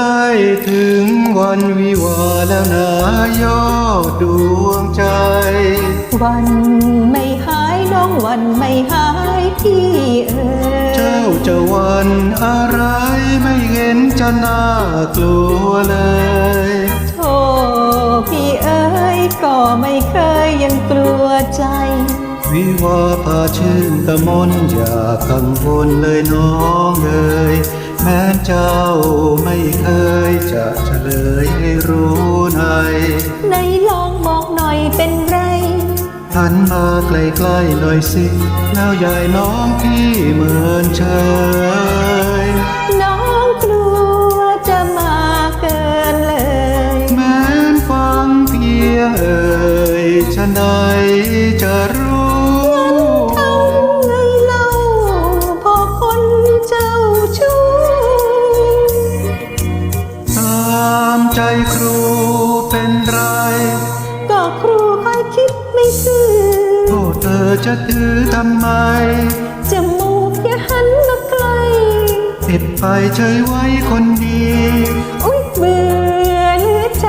ล้ถึงวันวิวาห์แล้วนะยอดดวงใจ วันไม่หายน้องวันไม่หายพี่เอ๋ยเจ้าจะวันอะไรไม่เห็นจะน่ากลัวเลยโธ่พี่เอ๋ยก็ไม่เคยยังกลัวใจ วิวาห์พาชื่นตะมนอย่ากังวลเลยน้องเอ๋ย แม้เจ้าไม่เคยจะเฉลยให้รู้ในในลองบอกหน่อยเป็นไรหันมาใกล้ๆหน่อยสิ แล้วยายน้องพี่เหมือนเชยน้องกลัวจะมาเกินเลย แม้นฟังเพียงเอ่ยฉะไหนจะ จะถือทำไม จมูกอย่าหันมาไกลปิดไปเฉยไว้คนดี อุ๊ยเบื่อเหลือใจ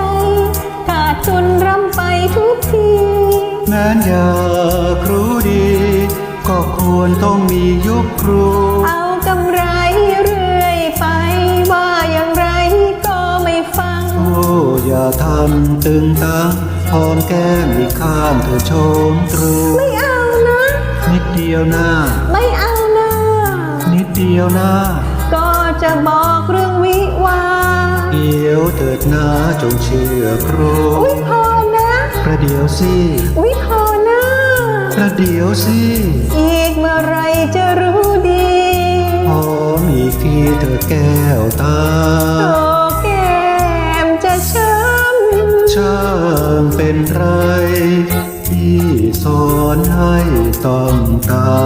ขาดทุนรำไปทุกที แม้นอยากครูดี ก็ควรต้องมียุคครู เอากำไรเรื่อยไป ว่าอย่างไรก็ไม่ฟัง โอ้อย่าทำตึงตังหอมแก้มอีกข้างเธอชมตรู เดียวหน้า ไม่เอานะนิดเดียวหน้า ก็จะบอกเรื่องวิวาห์เดียวเถิดนะจงเชื่อครูอุ๊ยพอนะประเดี๋ยวสิอุ๊ยพอนะประเดี๋ยวสิอีกเมื่อไรจะรู้ดีหอมอีกทีเถิดแก้วตาโตแก้มจะช้ำช่างเป็นไรที่ สอนให้ต้องตา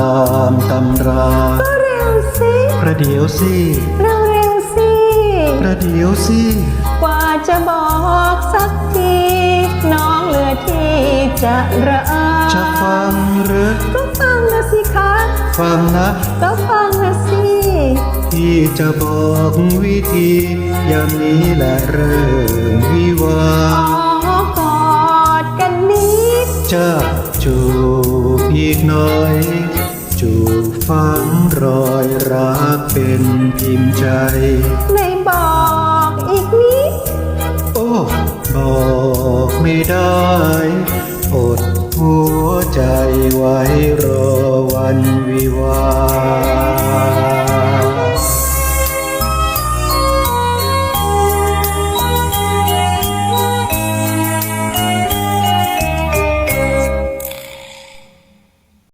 มตำราก็เร็วสิประเดี๋ยวสิเร็วเร็วๆสิประเดี๋ยวสิกว่าจะบอกสักที น้องเหลือที่จะระอาจะฟังหรือก็ฟังนะสิคะฟังนะก็ฟังนะสิที่จะบอกวิธีอย่างนี้แหละเริ่มวิวา กหน่อย จูบฝังรอยรักเป็นพิมพ์ใจในบอกอีกนิด โอ้บอกไม่ได้อดหัวใจไว้รอวัน